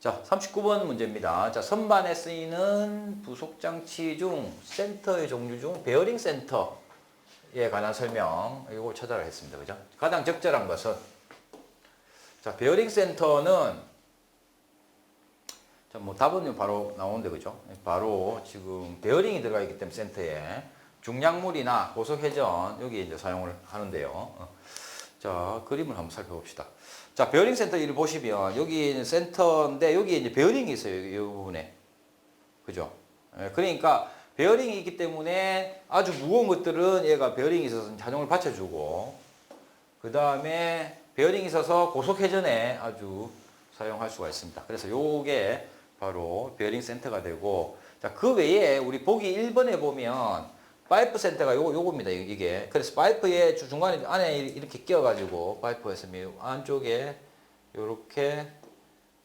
자, 39번 문제입니다. 자, 선반에 쓰이는 부속 장치 중 센터의 종류 중 베어링 센터에 관한 설명 이거 찾아라 했습니다. 그죠? 가장 적절한 것은 자, 베어링 센터는 자, 뭐 답은 바로 나오는데 그죠? 바로 지금 베어링이 들어가 있기 때문에 센터에 중량물이나 고속 회전 여기 이제 사용을 하는데요. 어. 자, 그림을 한번 살펴봅시다. 자, 베어링 센터 를 보시면 여기 센터인데 여기 이제 베어링이 있어요. 이 부분에. 그죠? 예, 그러니까 베어링이 있기 때문에 아주 무거운 것들은 얘가 베어링이 있어서 자동을 받쳐주고 그 다음에 베어링이 있어서 고속 회전에 아주 사용할 수가 있습니다. 그래서 요게 바로 베어링 센터가 되고 자, 그 외에 우리 보기 1번에 보면 파이프 센터가 요거 요겁니다. 이- 이게. 그래서 파이프의 주- 중간에 안에 이렇게 끼어 가지고 파이프에서 미- 안쪽에 요렇게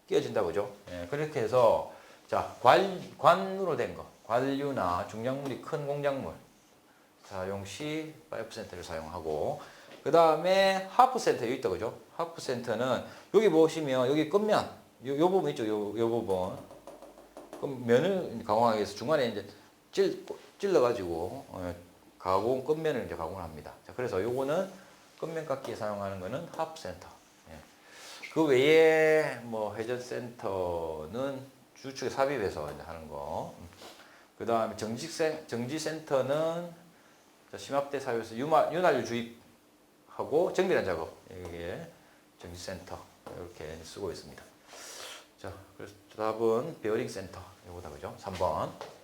끼어진다 그죠? 예, 그렇게 해서 자, 관 관으로 된 거. 관류나 중량물이 큰 공작물 사용 시 파이프 센터를 사용하고 그 다음에 하프 센터 여기 있다 그죠? 하프 센터는 여기 보시면 여기 끝면 요, 요 부분 있죠? 요, 요 부분 그럼 면을 가공하기 위해서 중간에 이제 찔, 찔러 가지고 어, 가공 끝면을 이제 가공을 합니다. 자, 그래서 요거는 끝면 깎기에 사용하는 거는 하프 센터. 예. 그 외에 뭐 회전 센터는 주축에 삽입해서 이제 하는 거. 그 다음에 정지 센 정지 센터는 자, 심압대 사용해서 유마, 윤활유 주입하고 정비란 작업 이게 정지 센터 이렇게 쓰고 있습니다. 자, 그래서 답은 베어링 센터 이거다 그죠? 3번.